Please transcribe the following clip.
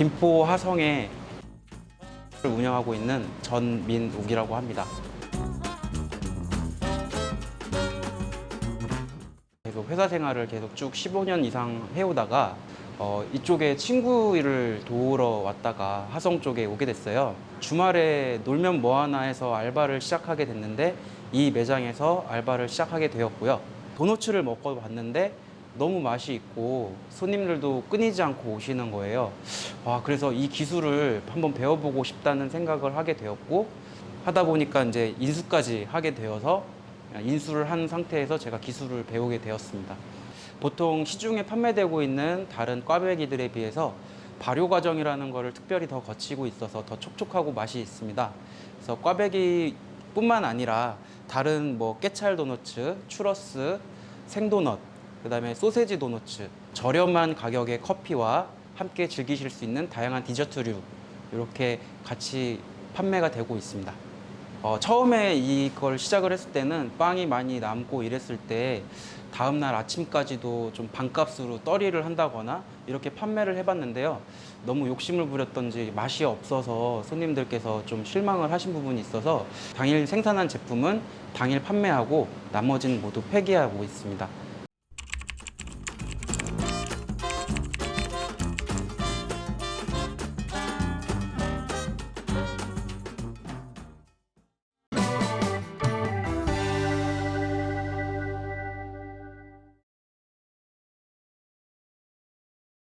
김포 하성에 운영하고 있는 전민욱이라고 합니다. 계속 회사 생활을 계속 쭉 15년 이상 해오다가 어, 이쪽에 친구 일을 도우러 왔다가 하성 쪽에 오게 됐어요. 주말에 놀면 뭐하나 해서 알바를 시작하게 됐는데 이 매장에서 알바를 시작하게 되었고요. 도너츠를 먹어봤는데 너무 맛이 있고 손님들도 끊이지 않고 오시는 거예요. 아, 그래서 이 기술을 한번 배워보고 싶다는 생각을 하게 되었고 하다 보니까 이제 인수까지 하게 되어서 인수를 한 상태에서 제가 기술을 배우게 되었습니다. 보통 시중에 판매되고 있는 다른 꽈배기들에 비해서 발효 과정이라는 것을 특별히 더 거치고 있어서 더 촉촉하고 맛이 있습니다. 그래서 꽈배기뿐만 아니라 다른 뭐 깨찰 도너츠, 추러스, 생도넛, 그다음에 소세지 도너츠, 저렴한 가격의 커피와 함께 즐기실 수 있는 다양한 디저트류 이렇게 같이 판매가 되고 있습니다. 어, 처음에 이걸 시작을 했을 때는 빵이 많이 남고 이랬을 때 다음날 아침까지도 좀 반값으로 떨이를 한다거나 이렇게 판매를 해봤는데요. 너무 욕심을 부렸던지 맛이 없어서 손님들께서 좀 실망을 하신 부분이 있어서 당일 생산한 제품은 당일 판매하고 나머지는 모두 폐기하고 있습니다.